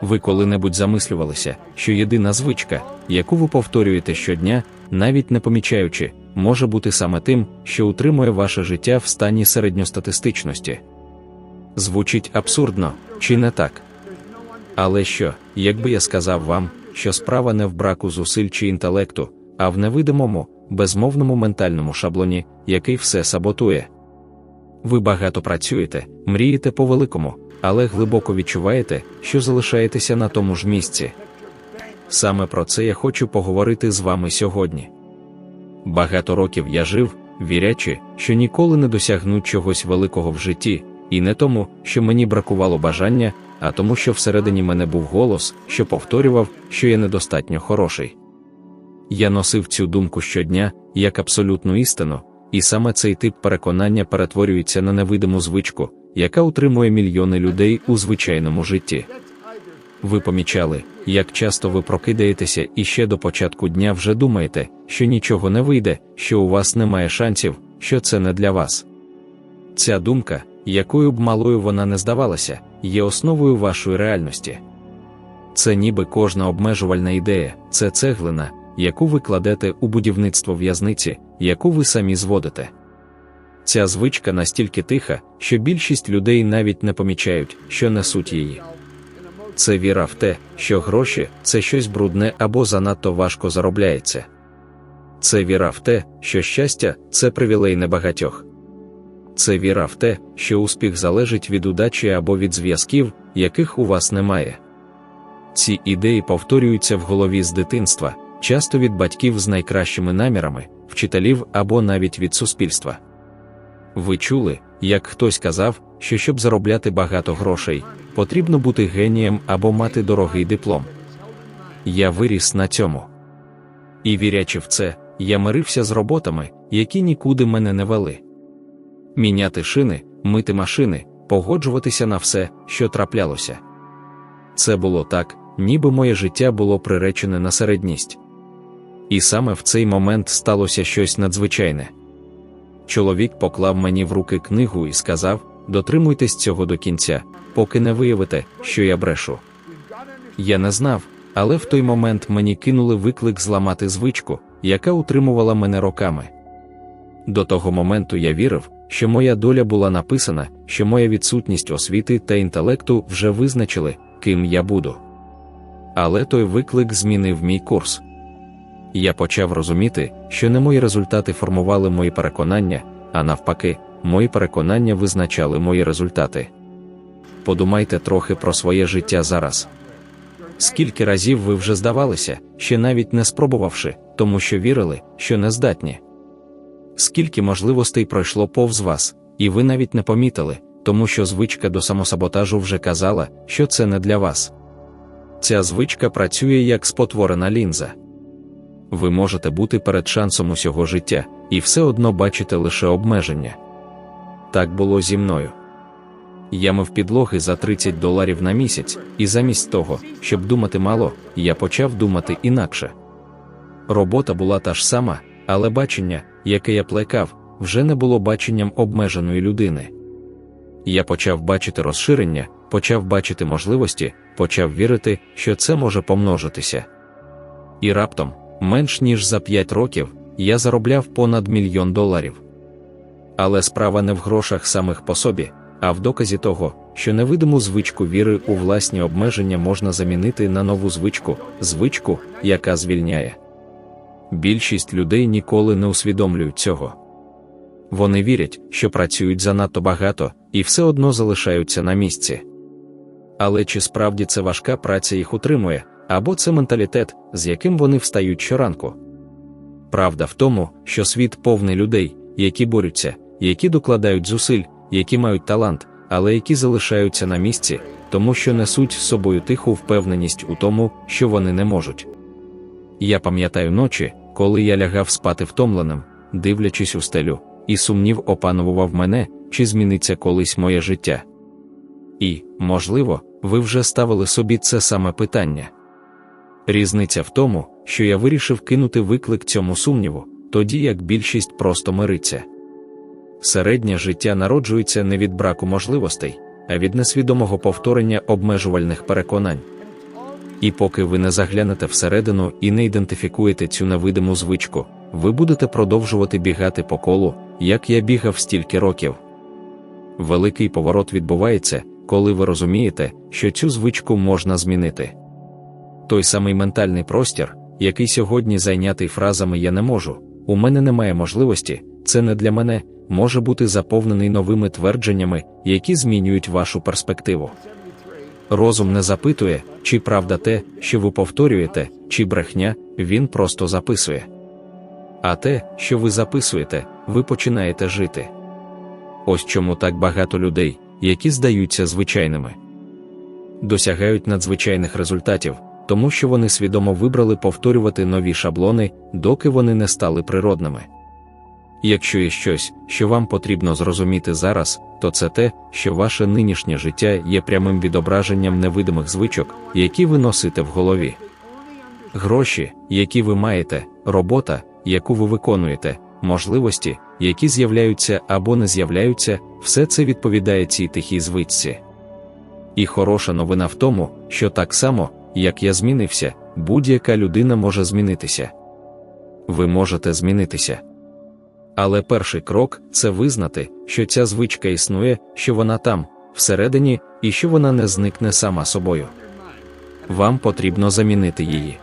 Ви коли-небудь замислювалися, що єдина звичка, яку ви повторюєте щодня, навіть не помічаючи, може бути саме тим, що утримує ваше життя в стані середньостатистичності. Звучить абсурдно, чи не так? Але що, якби я сказав вам, що справа не в браку зусиль чи інтелекту, а в невидимому, безмовному ментальному шаблоні, який все саботує? Ви багато працюєте, мрієте по-великому, але глибоко відчуваєте, що залишаєтеся на тому ж місці. Саме про це я хочу поговорити з вами сьогодні. Багато років я жив, вірячи, що ніколи не досягну чогось великого в житті, і не тому, що мені бракувало бажання, а тому, що всередині мене був голос, що повторював, що я недостатньо хороший. Я носив цю думку щодня як абсолютну істину, і саме цей тип переконання перетворюється на невидиму звичку, яка утримує мільйони людей у звичайному житті. Ви помічали, як часто ви прокидаєтеся і ще до початку дня вже думаєте, що нічого не вийде, що у вас немає шансів, що це не для вас. Ця думка, якою б малою вона не здавалася, є основою вашої реальності. Це ніби кожна обмежувальна ідея, це цеглина, яку ви кладете у будівництво в'язниці, яку ви самі зводите. Ця звичка настільки тиха, що більшість людей навіть не помічають, що несуть її. Це віра в те, що гроші це щось брудне або занадто важко заробляється. Це віра в те, що щастя це привілей небагатьох. Це віра в те, що успіх залежить від удачі або від зв'язків, яких у вас немає. Ці ідеї повторюються в голові з дитинства, часто від батьків з найкращими намірами, вчителів або навіть від суспільства. Ви чули, як хтось казав, що щоб заробляти багато грошей, потрібно бути генієм або мати дорогий диплом. Я виріс на цьому. І вірячи в це, я мирився з роботами, які нікуди мене не вели. Міняти шини, мити машини, погоджуватися на все, що траплялося. Це було так, ніби моє життя було приречене на середність. І саме в цей момент сталося щось надзвичайне. Чоловік поклав мені в руки книгу і сказав: дотримуйтесь цього до кінця, поки не виявите, що я брешу. Я не знав, але в той момент мені кинули виклик зламати звичку, яка утримувала мене роками. До того моменту я вірив, що моя доля була написана, що моя відсутність освіти та інтелекту вже визначили, ким я буду. Але той виклик змінив мій курс. Я почав розуміти, що не мої результати формували мої переконання, а навпаки, мої переконання визначали мої результати. Подумайте трохи про своє життя зараз. Скільки разів ви вже здавалися, ще навіть не спробувавши, тому що вірили, що не здатні. Скільки можливостей пройшло повз вас, і ви навіть не помітили, тому що звичка до самосаботажу вже казала, що це не для вас. Ця звичка працює як спотворена лінза. Ви можете бути перед шансом усього життя, і все одно бачите лише обмеження. Так було зі мною. Я мив підлоги за 30 доларів на місяць, і замість того, щоб думати мало, я почав думати інакше. Робота була та ж сама, але бачення, яке я плекав, вже не було баченням обмеженої людини. Я почав бачити розширення, почав бачити можливості, почав вірити, що це може помножитися. І раптом, менш ніж за 5 років, я заробляв понад мільйон доларів. Але справа не в грошах самих по собі, а в доказі того, що невидиму звичку віри у власні обмеження можна замінити на нову звичку, звичку, яка звільняє. Більшість людей ніколи не усвідомлюють цього. Вони вірять, що працюють занадто багато і все одно залишаються на місці. Але чи справді це важка праця їх утримує, або це менталітет, з яким вони встають щоранку? Правда в тому, що світ повний людей, які борються, які докладають зусиль, які мають талант, але які залишаються на місці, тому що несуть з собою тиху впевненість у тому, що вони не можуть. Я пам'ятаю ночі, коли я лягав спати втомленим, дивлячись у стелю, і сумнів опанував мене, чи зміниться колись моє життя. І, можливо, ви вже ставили собі це саме питання. Різниця в тому, що я вирішив кинути виклик цьому сумніву, тоді як більшість просто мириться. Середнє життя народжується не від браку можливостей, а від несвідомого повторення обмежувальних переконань. І поки ви не заглянете всередину і не ідентифікуєте цю невидиму звичку, ви будете продовжувати бігати по колу, як я бігав стільки років. Великий поворот відбувається, коли ви розумієте, що цю звичку можна змінити. Той самий ментальний простір, який сьогодні зайнятий фразами Я не можу, у мене немає можливості, це не для мене, може бути заповнений новими твердженнями, які змінюють вашу перспективу. Розум не запитує, чи правда те, що ви повторюєте, чи брехня, він просто записує. А те, що ви записуєте, ви починаєте жити. Ось чому так багато людей, які здаються звичайними, досягають надзвичайних результатів, тому що вони свідомо вибрали повторювати нові шаблони, доки вони не стали природними. Якщо є щось, що вам потрібно зрозуміти зараз, то це те, що ваше нинішнє життя є прямим відображенням невидимих звичок, які ви носите в голові. Гроші, які ви маєте, робота, яку ви виконуєте, можливості, які з'являються або не з'являються, все це відповідає цій тихій звичці. І хороша новина в тому, що так само, як я змінився, будь-яка людина може змінитися. Ви можете змінитися. Але перший крок це визнати, що ця звичка існує, що вона там, всередині, і що вона не зникне сама собою. Вам потрібно замінити її.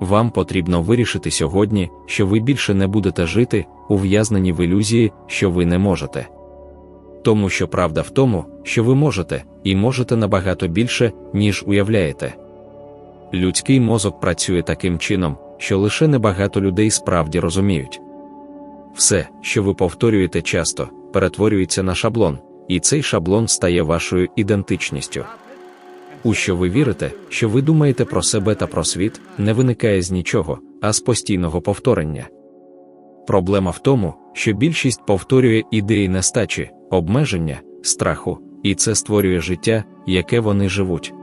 Вам потрібно вирішити сьогодні, що ви більше не будете жити, ув'язнені в ілюзії, що ви не можете. Тому що правда в тому, що ви можете, і можете набагато більше, ніж уявляєте. Людський мозок працює таким чином, що лише небагато людей справді розуміють. Все, що ви повторюєте часто, перетворюється на шаблон, і цей шаблон стає вашою ідентичністю. У що ви вірите, що ви думаєте про себе та про світ, не виникає з нічого, а з постійного повторення. Проблема в тому, що більшість повторює ідеї нестачі, обмеження, страху, і це створює життя, яке вони живуть.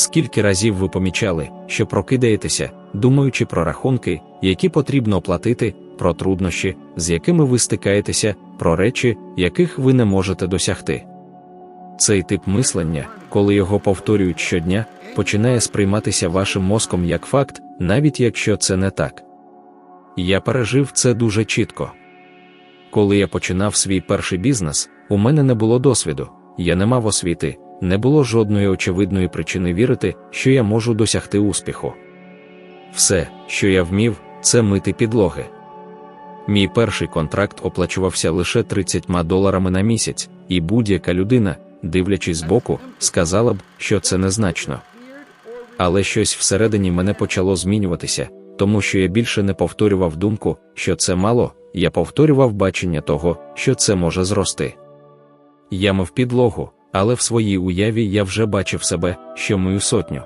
Скільки разів ви помічали, що прокидаєтеся, думаючи про рахунки, які потрібно оплатити, про труднощі, з якими ви стикаєтеся, про речі, яких ви не можете досягти. Цей тип мислення, коли його повторюють щодня, починає сприйматися вашим мозком як факт, навіть якщо це не так. Я пережив це дуже чітко. Коли я починав свій перший бізнес, у мене не було досвіду, я не мав освіти, не було жодної очевидної причини вірити, що я можу досягти успіху. Все, що я вмів, це мити підлоги. Мій перший контракт оплачувався лише 30 доларами на місяць, і будь-яка людина, дивлячись збоку, сказала б, що це незначно. Але щось всередині мене почало змінюватися, тому що я більше не повторював думку, що це мало, я повторював бачення того, що це може зрости. Я мив підлогу, але в своїй уяві я вже бачив себе, що мою сотню.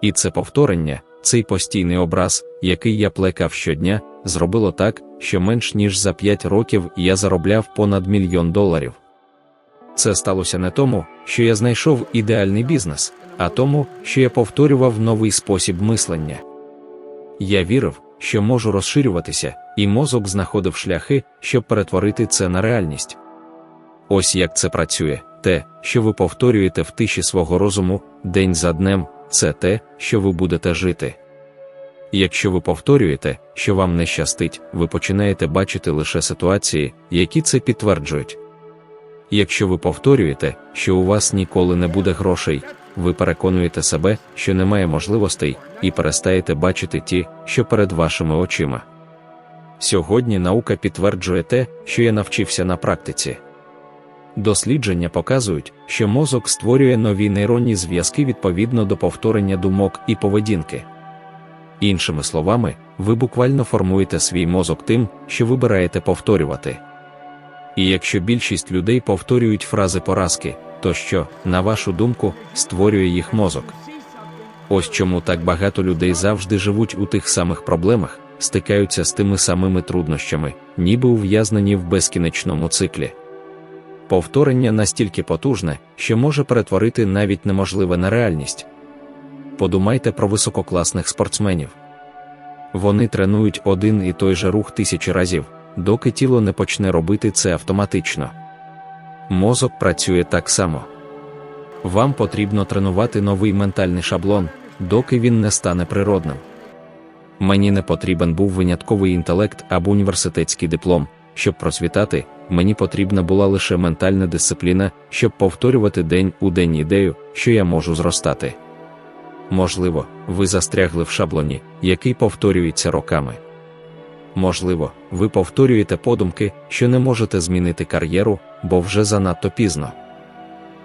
І це повторення, цей постійний образ, який я плекав щодня, зробило так, що менш ніж за 5 років я заробляв понад мільйон доларів. Це сталося не тому, що я знайшов ідеальний бізнес, а тому, що я повторював новий спосіб мислення. Я вірив, що можу розширюватися, і мозок знаходив шляхи, щоб перетворити це на реальність. Ось як це працює, те, що ви повторюєте в тиші свого розуму, день за днем, це те, що ви будете жити. Якщо ви повторюєте, що вам не щастить, ви починаєте бачити лише ситуації, які це підтверджують. Якщо ви повторюєте, що у вас ніколи не буде грошей, ви переконуєте себе, що немає можливостей, і перестаєте бачити ті, що перед вашими очима. Сьогодні наука підтверджує те, що я навчився на практиці. Дослідження показують, що мозок створює нові нейронні зв'язки відповідно до повторення думок і поведінки. Іншими словами, ви буквально формуєте свій мозок тим, що вибираєте повторювати. І якщо більшість людей повторюють фрази поразки, то що, на вашу думку, створює їх мозок? Ось чому так багато людей завжди живуть у тих самих проблемах, стикаються з тими самими труднощами, ніби ув'язнені в безкінечному циклі. Повторення настільки потужне, що може перетворити навіть неможливе на реальність. Подумайте про висококласних спортсменів. Вони тренують один і той же рух тисячі разів, доки тіло не почне робити це автоматично. Мозок працює так само. вам потрібно тренувати новий ментальний шаблон, доки він не стане природним. Мені не потрібен був винятковий інтелект або університетський диплом, щоб просвітати, мені потрібна була лише ментальна дисципліна, щоб повторювати день у день ідею, що я можу зростати. Можливо, ви застрягли в шаблоні, який повторюється роками. Можливо, ви повторюєте подумки, що не можете змінити кар'єру, бо вже занадто пізно.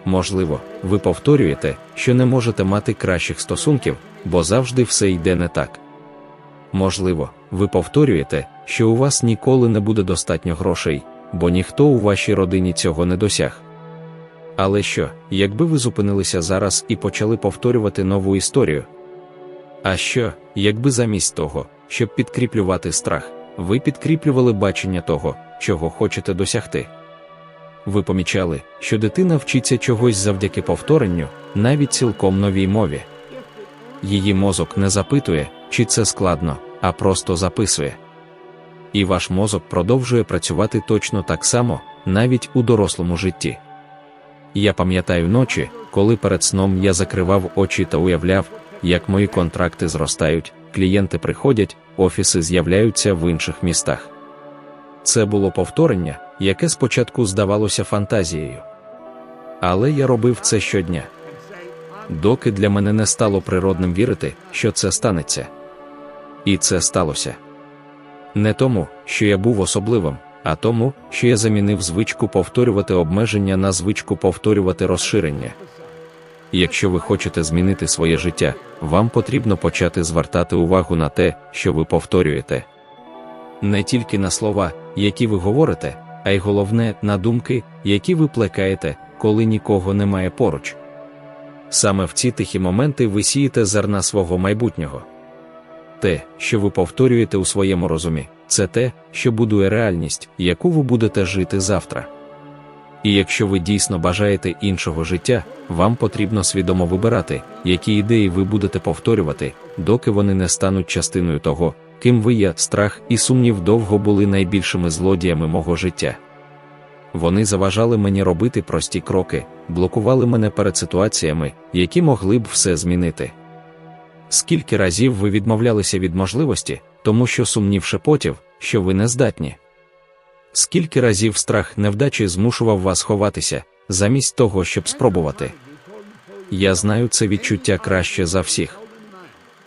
Можливо, ви повторюєте, що не можете мати кращих стосунків, бо завжди все йде не так. Можливо, ви повторюєте, що у вас ніколи не буде достатньо грошей, бо ніхто у вашій родині цього не досяг. Але що, якби ви зупинилися зараз і почали повторювати нову історію? А що, якби замість того, щоб підкріплювати страх, ви підкріплювали бачення того, чого хочете досягти? Ви помічали, що дитина вчиться чогось завдяки повторенню, навіть цілком новій мові. Її мозок не запитує, чи це складно, а просто записує. І ваш мозок продовжує працювати точно так само, навіть у дорослому житті. Я пам'ятаю ночі, коли перед сном я закривав очі та уявляв, як мої контракти зростають, клієнти приходять, офіси з'являються в інших містах. Це було повторення, яке спочатку здавалося фантазією. Але я робив це щодня. Доки для мене не стало природним вірити, що це станеться. І це сталося. Не тому, що я був особливим, а тому, що я замінив звичку повторювати обмеження на звичку повторювати розширення. Якщо ви хочете змінити своє життя, вам потрібно почати звертати увагу на те, що ви повторюєте. Не тільки на слова, які ви говорите, а й головне на думки, які ви плекаєте, коли нікого немає поруч. Саме в ці тихі моменти ви сієте зерна свого майбутнього. Те, що ви повторюєте у своєму розумі, це те, що будує реальність, яку ви будете жити завтра. І якщо ви дійсно бажаєте іншого життя, вам потрібно свідомо вибирати, які ідеї ви будете повторювати, доки вони не стануть частиною того, ким ви є, страх і сумнів довго були найбільшими злодіями мого життя. Вони заважали мені робити прості кроки, блокували мене перед ситуаціями, які могли б все змінити. Скільки разів ви відмовлялися від можливості, тому що сумнів шепотів, що ви не здатні? Скільки разів страх невдачі змушував вас ховатися, замість того, щоб спробувати? Я знаю це відчуття краще за всіх.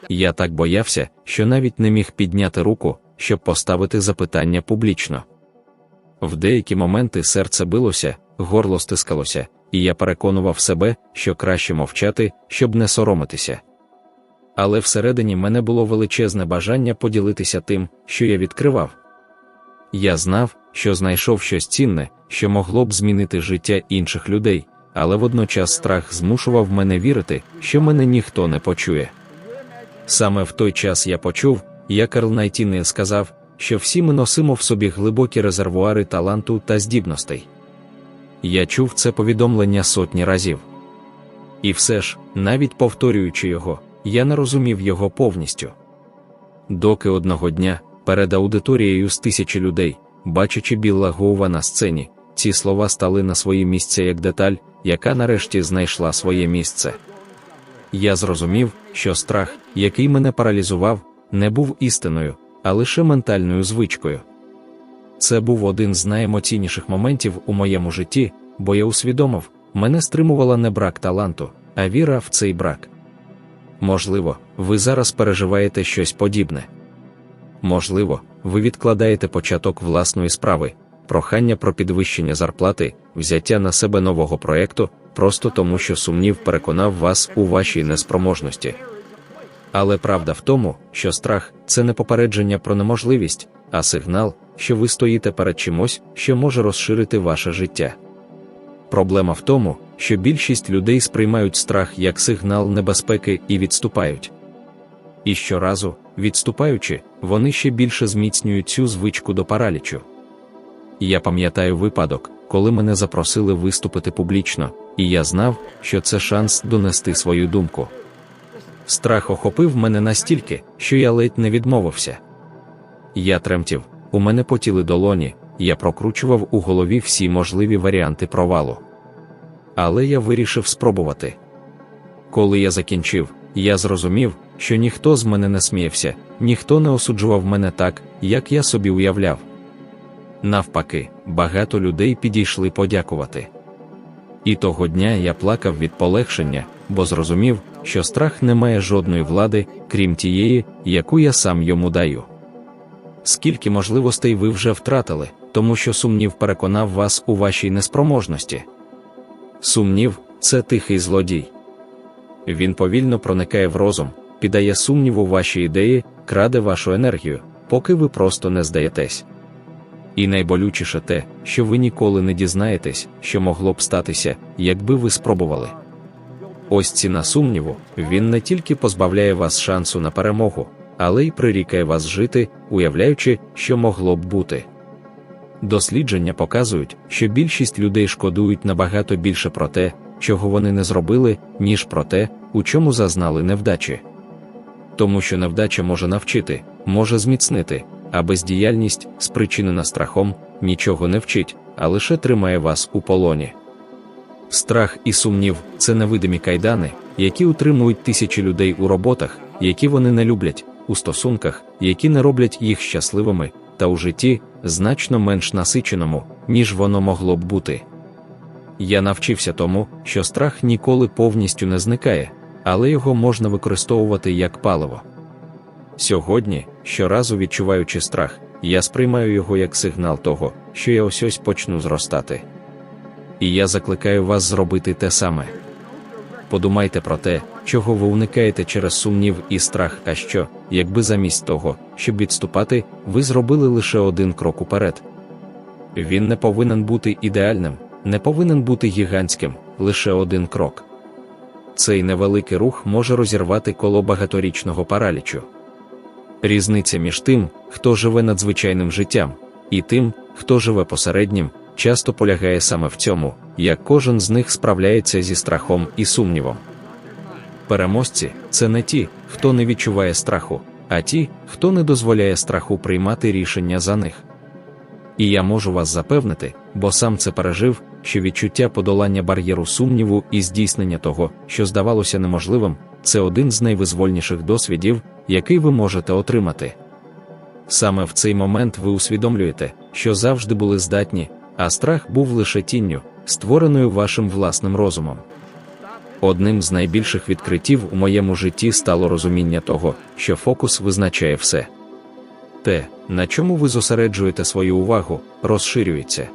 Я так боявся, що навіть не міг підняти руку, щоб поставити запитання публічно. В деякі моменти серце билося, горло стискалося, і я переконував себе, що краще мовчати, щоб не соромитися. Але всередині мене було величезне бажання поділитися тим, що я відкривав. Я знав, що знайшов щось цінне, що могло б змінити життя інших людей, але водночас страх змушував мене вірити, що мене ніхто не почує. Саме в той час я почув, як Карл Найтінел сказав, що всі ми носимо в собі глибокі резервуари таланту та здібностей. Я чув це повідомлення сотні разів. І все ж, навіть повторюючи його, я не розумів його повністю. Доки одного дня, перед аудиторією з тисячі людей, бачачи Білла Гоува на сцені, ці слова стали на свої місця як деталь, яка нарешті знайшла своє місце. Я зрозумів, що страх, який мене паралізував, не був істиною, а лише ментальною звичкою. Це був один з найемоційніших моментів у моєму житті, бо я усвідомив, мене стримувала не брак таланту, а віра в цей брак. Можливо, ви зараз переживаєте щось подібне. Можливо, ви відкладаєте початок власної справи, прохання про підвищення зарплати, взяття на себе нового проєкту, просто тому, що сумнів переконав вас у вашій неспроможності. Але правда в тому, що страх це не попередження про неможливість, а сигнал, що ви стоїте перед чимось, що може розширити ваше життя. Проблема в тому, що більшість людей сприймають страх як сигнал небезпеки і відступають. І щоразу, відступаючи, вони ще більше зміцнюють цю звичку до паралічу. Я пам'ятаю випадок, коли мене запросили виступити публічно, і я знав, що це шанс донести свою думку. Страх охопив мене настільки, що я ледь не відмовився. Я тремтів, у мене потіли долоні, я прокручував у голові всі можливі варіанти провалу. Але я вирішив спробувати. Коли я закінчив, я зрозумів, що ніхто з мене не сміявся, ніхто не осуджував мене так, як я собі уявляв. Навпаки, багато людей підійшли подякувати. І того дня я плакав від полегшення, бо зрозумів, що страх не має жодної влади, крім тієї, яку я сам йому даю. Скільки можливостей ви вже втратили, тому що сумнів переконав вас у вашій неспроможності. Сумнів це тихий злодій. Він повільно проникає в розум, піддає сумніву ваші ідеї, краде вашу енергію, поки ви просто не здаєтесь. І найболючіше те, що ви ніколи не дізнаєтесь, що могло б статися, якби ви спробували. Ось ціна сумніву, він не тільки позбавляє вас шансу на перемогу, але й прирікає вас жити, уявляючи, що могло б бути. Дослідження показують, що більшість людей шкодують набагато більше про те, чого вони не зробили, ніж про те, у чому зазнали невдачі. Тому що невдача може навчити, може зміцнити, а бездіяльність, спричинена страхом, нічого не вчить, а лише тримає вас у полоні. Страх і сумнів це невидимі кайдани, які утримують тисячі людей у роботах, які вони не люблять, у стосунках, які не роблять їх щасливими, та у житті значно менш насиченому, ніж воно могло б бути. Я навчився тому, що страх ніколи повністю не зникає, але його можна використовувати як паливо. Сьогодні, щоразу відчуваючи страх, я сприймаю його як сигнал того, що я ось ось почну зростати. І я закликаю вас зробити те саме. Подумайте про те, чого ви уникаєте через сумнів і страх, а що, якби замість того, щоб відступати, ви зробили лише один крок уперед. Він не повинен бути ідеальним, не повинен бути гігантським, лише один крок. Цей невеликий рух може розірвати коло багаторічного паралічу. Різниця між тим, хто живе надзвичайним життям, і тим, хто живе посереднім, часто полягає саме в цьому, як кожен з них справляється зі страхом і сумнівом. Переможці це не ті, хто не відчуває страху, а ті, хто не дозволяє страху приймати рішення за них. І я можу вас запевнити, бо сам це пережив, що відчуття подолання бар'єру сумніву і здійснення того, що здавалося неможливим, це один з найвизвольніших досвідів, який ви можете отримати. Саме в цей момент ви усвідомлюєте, що завжди були здатні, а страх був лише тінню, створеною вашим власним розумом. Одним з найбільших відкриттів у моєму житті стало розуміння того, що фокус визначає все. Те, на чому ви зосереджуєте свою увагу, розширюється.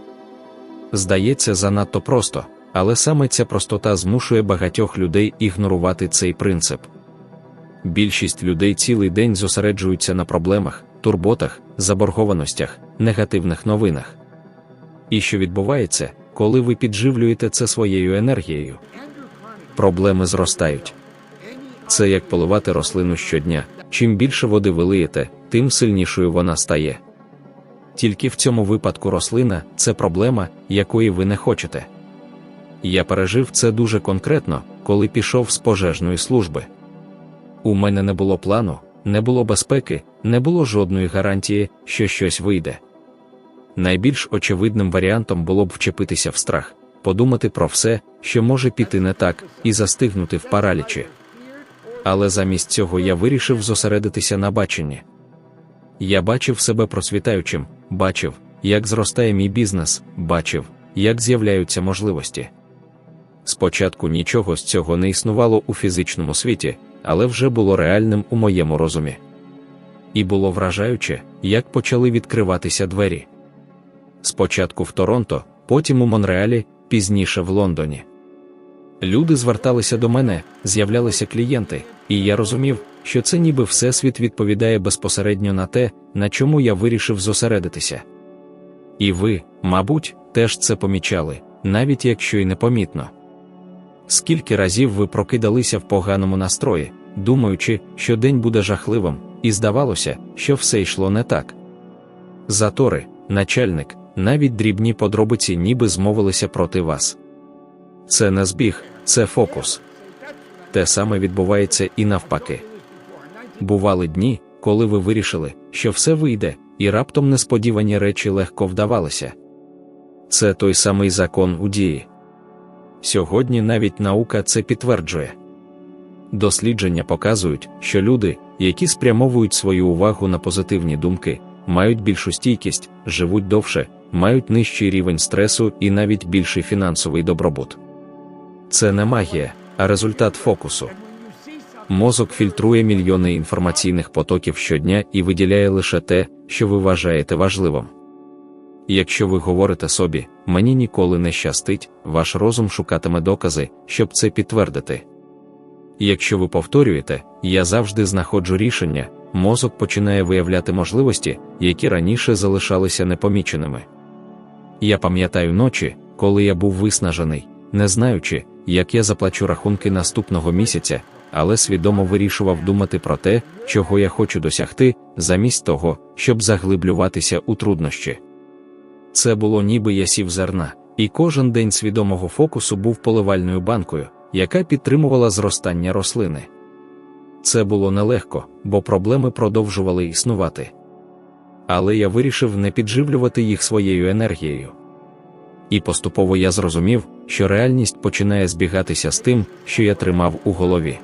Здається, занадто просто, але саме ця простота змушує багатьох людей ігнорувати цей принцип. Більшість людей цілий день зосереджуються на проблемах, турботах, заборгованостях, негативних новинах. І що відбувається, коли ви підживлюєте це своєю енергією? Проблеми зростають. Це як поливати рослину щодня. Чим більше води ви лиєте, тим сильнішою вона стає. Тільки в цьому випадку рослина це проблема, якої ви не хочете. Я пережив це дуже конкретно, коли пішов з пожежної служби. У мене не було плану, не було безпеки, не було жодної гарантії, що щось вийде. Найбільш очевидним варіантом було б вчепитися в страх, подумати про все, що може піти не так, і застигнути в паралічі. Але замість цього я вирішив зосередитися на баченні. Я бачив себе процвітаючим, бачив, як зростає мій бізнес, бачив, як з'являються можливості. Спочатку нічого з цього не існувало у фізичному світі, але вже було реальним у моєму розумі. І було вражаюче, як почали відкриватися двері. Спочатку в Торонто, потім у Монреалі, пізніше в Лондоні. Люди зверталися до мене, з'являлися клієнти, і я розумів, що це ніби Всесвіт відповідає безпосередньо на те, на чому я вирішив зосередитися. І ви, мабуть, теж це помічали, навіть якщо й непомітно. Скільки разів ви прокидалися в поганому настрої, думаючи, що день буде жахливим, і здавалося, що все йшло не так. Затори, начальник, навіть дрібні подробиці ніби змовилися проти вас. Це не збіг, це фокус. Те саме відбувається і навпаки. Бували дні, коли ви вирішили, що все вийде, і раптом несподівані речі легко вдавалися. Це той самий закон у дії. сьогодні навіть наука це підтверджує. Дослідження показують, що люди, які спрямовують свою увагу на позитивні думки, мають більшу стійкість, живуть довше, мають нижчий рівень стресу і навіть більший фінансовий добробут. Це не магія, а результат фокусу. Мозок фільтрує мільйони інформаційних потоків щодня і виділяє лише те, що ви вважаєте важливим. Якщо ви говорите собі, мені ніколи не щастить, ваш розум шукатиме докази, щоб це підтвердити. Якщо ви повторюєте, я завжди знаходжу рішення, мозок починає виявляти можливості, які раніше залишалися непоміченими. Я пам'ятаю ночі, коли я був виснажений, не знаючи, як я заплачу рахунки наступного місяця, але свідомо вирішував думати про те, чого я хочу досягти, замість того, щоб заглиблюватися у труднощі. Це було ніби я сів зерна, і кожен день свідомого фокусу був поливальною банкою, яка підтримувала зростання рослини. Це було нелегко, бо проблеми продовжували існувати. Але я вирішив не підживлювати їх своєю енергією. І поступово я зрозумів, що реальність починає збігатися з тим, що я тримав у голові.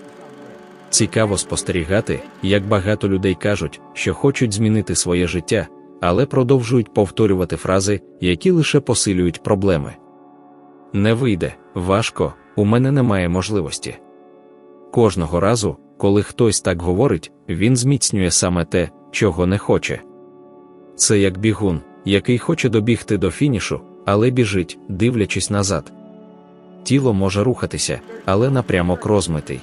Цікаво спостерігати, як багато людей кажуть, що хочуть змінити своє життя, але продовжують повторювати фрази, які лише посилюють проблеми. Не вийде, важко, у мене немає можливості. Кожного разу, коли хтось так говорить, він зміцнює саме те, чого не хоче. Це як бігун, який хоче добігти до фінішу, але біжить, дивлячись назад. Тіло може рухатися, але напрямок розмитий.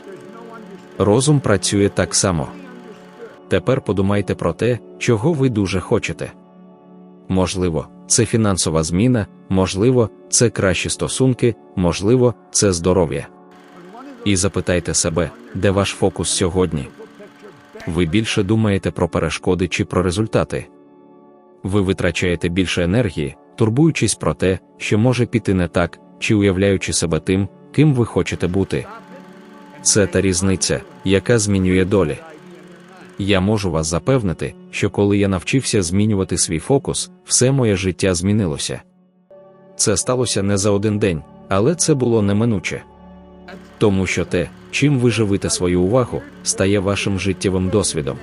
Розум працює так само. Тепер подумайте про те, чого ви дуже хочете. Можливо, це фінансова зміна, можливо, це кращі стосунки, можливо, це здоров'я. І запитайте себе, де ваш фокус сьогодні? Ви більше думаєте про перешкоди чи про результати? Ви витрачаєте більше енергії, турбуючись про те, що може піти не так, чи уявляючи себе тим, ким ви хочете бути. Це та різниця, яка змінює долі. Я можу вас запевнити, що коли я навчився змінювати свій фокус, все моє життя змінилося. Це сталося не за один день, але це було неминуче. Тому що те, чим ви живите свою увагу, стає вашим життєвим досвідом.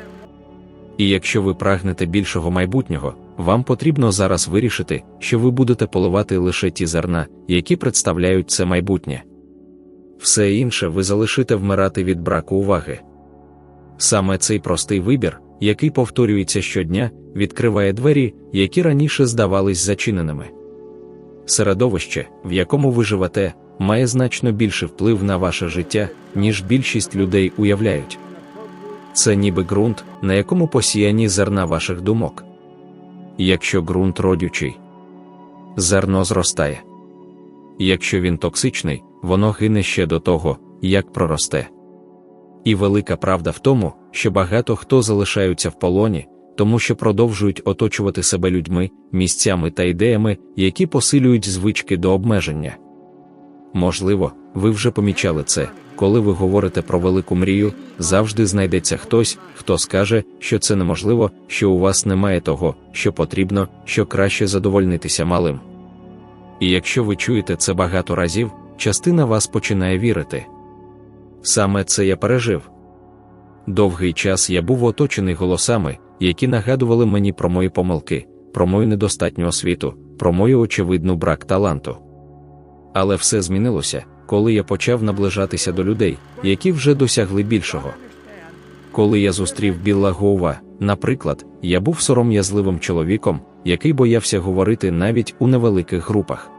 І якщо ви прагнете більшого майбутнього, вам потрібно зараз вирішити, що ви будете поливати лише ті зерна, які представляють це майбутнє. Все інше ви залишите вмирати від браку уваги. Саме цей простий вибір, який повторюється щодня, відкриває двері, які раніше здавались зачиненими. Середовище, в якому ви живете, має значно більший вплив на ваше життя, ніж більшість людей уявляють. Це ніби ґрунт, на якому посіяні зерна ваших думок. Якщо ґрунт родючий, зерно зростає. Якщо він токсичний, воно гине ще до того, як проросте. І велика правда в тому, що багато хто залишаються в полоні, тому що продовжують оточувати себе людьми, місцями та ідеями, які посилюють звички до обмеження. Можливо, ви вже помічали це, коли ви говорите про велику мрію, завжди знайдеться хтось, хто скаже, що це неможливо, що у вас немає того, що потрібно, що краще задовольнитися малим. І якщо ви чуєте це багато разів, частина вас починає вірити. Саме це я пережив. Довгий час я був оточений голосами, які нагадували мені про мої помилки, про мою недостатню освіту, про мою очевидну брак таланту. Але все змінилося, коли я почав наближатися до людей, які вже досягли більшого. Коли я зустрів Білла Гоува, наприклад, я був сором'язливим чоловіком, який боявся говорити навіть у невеликих групах.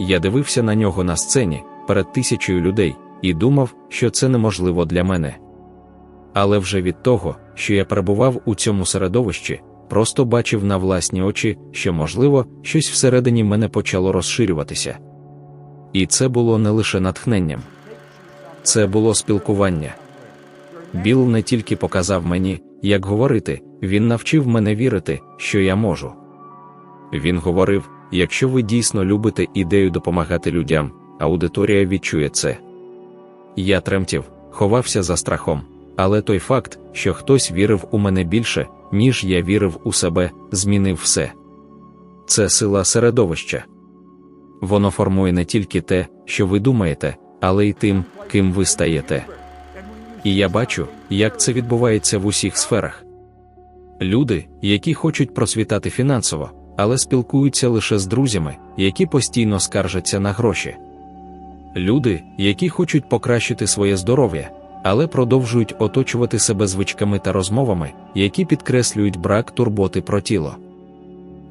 Я дивився на нього на сцені перед тисячою людей і думав, що це неможливо для мене. Але вже від того, що я перебував у цьому середовищі, просто бачив на власні очі, що, можливо, щось всередині мене почало розширюватися. І це було не лише натхненням, це було спілкування. Біл не тільки показав мені, як говорити, він навчив мене вірити, що я можу. Він говорив: якщо ви дійсно любите ідею допомагати людям, аудиторія відчує це. Я тремтів, ховався за страхом, але той факт, що хтось вірив у мене більше, ніж я вірив у себе, змінив все. Це сила середовища. Воно формує не тільки те, що ви думаєте, але й тим, ким ви стаєте. І я бачу, як це відбувається в усіх сферах. Люди, які хочуть просвітати фінансово, але спілкуються лише з друзями, які постійно скаржаться на гроші. Люди, які хочуть покращити своє здоров'я, але продовжують оточувати себе звичками та розмовами, які підкреслюють брак турботи про тіло.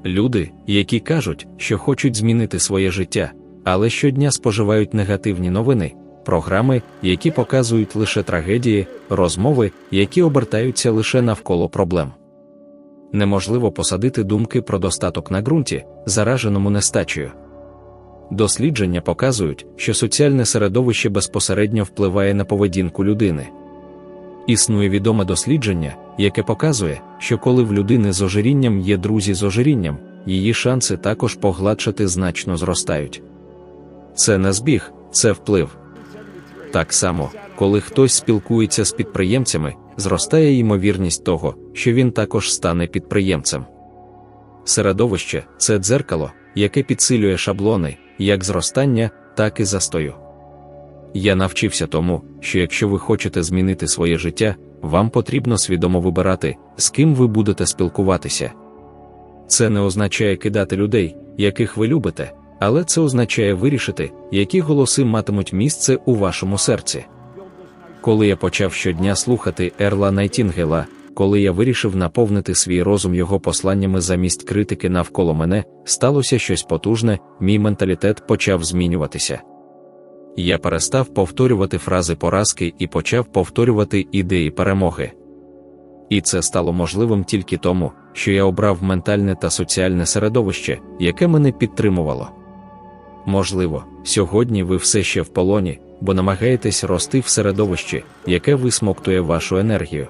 Люди, які кажуть, що хочуть змінити своє життя, але щодня споживають негативні новини, програми, які показують лише трагедії, розмови, які обертаються лише навколо проблем. Неможливо посадити думки про достаток на ґрунті, зараженому нестачею. Дослідження показують, що соціальне середовище безпосередньо впливає на поведінку людини. Існує відоме дослідження, яке показує, що коли в людини з ожирінням є друзі з ожирінням, її шанси також погладшати значно зростають. Це не збіг, це вплив. Так само, коли хтось спілкується з підприємцями, зростає ймовірність того, що він також стане підприємцем. Середовище це дзеркало, яке підсилює шаблони, як зростання, так і застою. Я навчився тому, що якщо ви хочете змінити своє життя, вам потрібно свідомо вибирати, з ким ви будете спілкуватися. Це не означає кидати людей, яких ви любите, але це означає вирішити, які голоси матимуть місце у вашому серці. Коли я почав щодня слухати Ерла Найтінгела, коли я вирішив наповнити свій розум його посланнями замість критики навколо мене, сталося щось потужне, мій менталітет почав змінюватися. Я перестав повторювати фрази поразки і почав повторювати ідеї перемоги. І це стало можливим тільки тому, що я обрав ментальне та соціальне середовище, яке мене підтримувало. Можливо, сьогодні ви все ще в полоні, бо намагаєтесь рости в середовищі, яке висмоктує вашу енергію.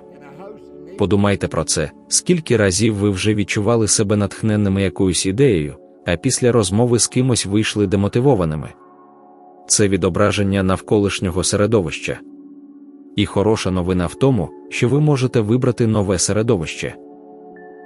Подумайте про це, скільки разів ви вже відчували себе натхненними якоюсь ідеєю, а після розмови з кимось вийшли демотивованими. Це відображення навколишнього середовища. І хороша новина в тому, що ви можете вибрати нове середовище.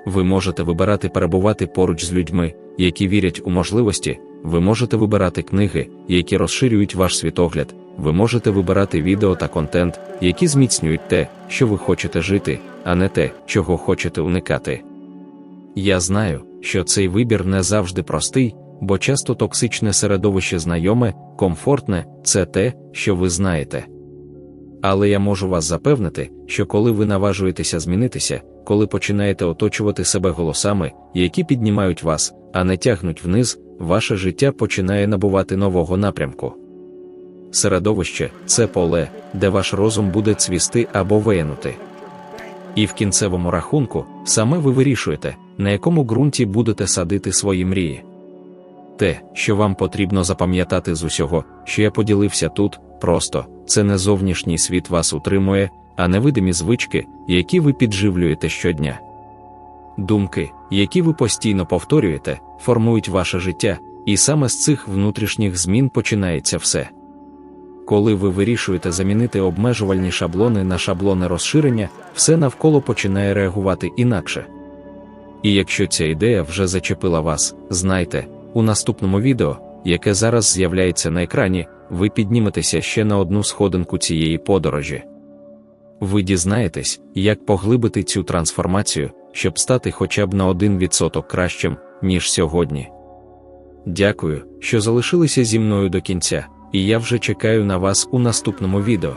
Ви можете вибирати перебувати поруч з людьми, які вірять у можливості, ви можете вибирати книги, які розширюють ваш світогляд, ви можете вибирати відео та контент, які зміцнюють те, що ви хочете жити, а не те, чого хочете уникати. Я знаю, що цей вибір не завжди простий, бо часто токсичне середовище знайоме, комфортне це те, що ви знаєте. Але я можу вас запевнити, що коли ви наважуєтеся змінитися, коли починаєте оточувати себе голосами, які піднімають вас, а не тягнуть вниз, ваше життя починає набувати нового напрямку. Середовище це поле, де ваш розум буде цвісти або виянути. І в кінцевому рахунку саме ви вирішуєте, на якому ґрунті будете садити свої мрії. Те, що вам потрібно запам'ятати з усього, що я поділився тут, просто це не зовнішній світ вас утримує, а невидимі звички, які ви підживлюєте щодня. Думки, які ви постійно повторюєте, формують ваше життя, і саме з цих внутрішніх змін починається все. Коли ви вирішуєте замінити обмежувальні шаблони на шаблони розширення, все навколо починає реагувати інакше. І якщо ця ідея вже зачепила вас, знайте, у наступному відео, яке зараз з'являється на екрані, ви підніметеся ще на одну сходинку цієї подорожі. Ви дізнаєтесь, як поглибити цю трансформацію, щоб стати хоча б на 1% кращим, ніж сьогодні. Дякую, що залишилися зі мною до кінця, і я вже чекаю на вас у наступному відео.